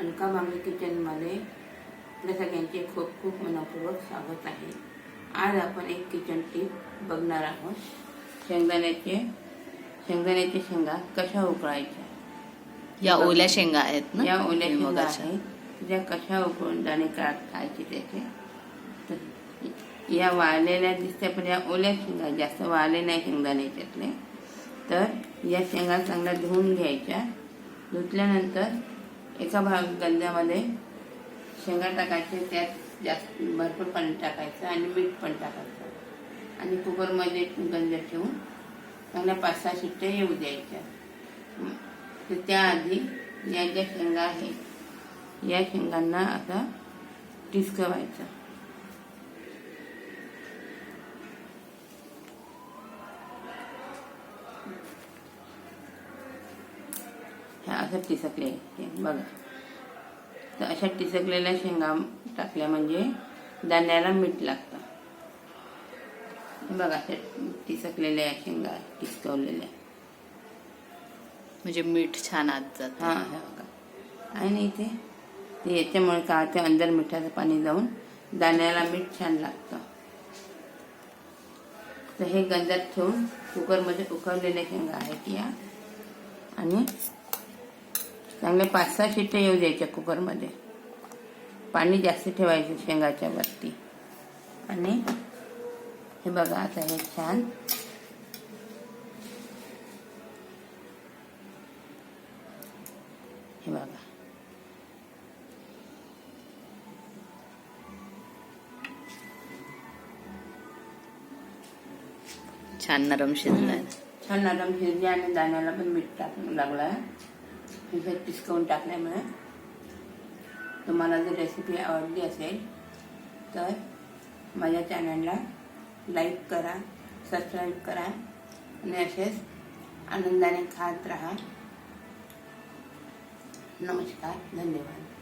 अनका बांगले किचनमध्ये आपल्या सगळ्यांचे खूप खूप मनपूर्वक स्वागत आहे. आज आपण एक किचन टीप बघणार आहोत. शेंगदाण्याचे शेंगदाण्याच्या शेंगा कशा उकळायच्या? या ओल्या शेंगा आहेत ना? या ओल्या शेंगा. आहेत. त्या कशा उकळून दाणे काढायचे त्याचे. तर या वाळलेल्या दिसत्या पण या ओल्या शेंगा जास्त वाळले नाही शेंगदाण्याच्यातले तर या शेंगा चांगल्या धुवून घ्यायच्या. धुतल्यानंतर एका भाग गंजामध्ये शेंगा टाकायचे त्यात जास्त भरपूर पाणी टाकायचं आणि मीठ पण टाकायचं. आणि कुकरमध्ये गंज ठेवून त्यांना पाच सहा शिट्ट्या येऊ द्यायच्या. तर त्याआधी या ज्या शेंगा आहेत या शेंगांना आता टिचकवायचं असं टिसकले बघा. तर अशा टिसकलेल्या शेंगा टाकल्या म्हणजे दाण्याला मीठ लागतं. बघा अशा टिसकलेल्या शेंगा टिचकवलेल्या म्हणजे मीठ छान आत जात. हां हे बघा. ना इथे? ते याच्यामुळे काय ते अंदर मिठाचं पाणी जाऊन दाण्याला मीठ छान लागतं. तर हे गंजात ठेवून कुकरमध्ये उकळलेल्या शेंगा आहेत या. आणि चांगले पाच सहा शिट्ट्या येऊ द्यायच्या कुकरमध्ये. पाणी जास्त ठेवायचं शेंगाच्या वरती. आणि हे बघा आता हे छान. हे बघा. छान नरम शिजलाय. छान नरम शिजली आणि दाण्याला पण मीठ टाकून लागलं हे पिसकवून टाकल्यामुळे तुम्हाला जर रेसिपी आवडली असेल तर माझ्या चॅनलला लाईक करा सबस्क्राईब करा आणि असेच आनंदाने खात राहा. नमस्कार धन्यवाद.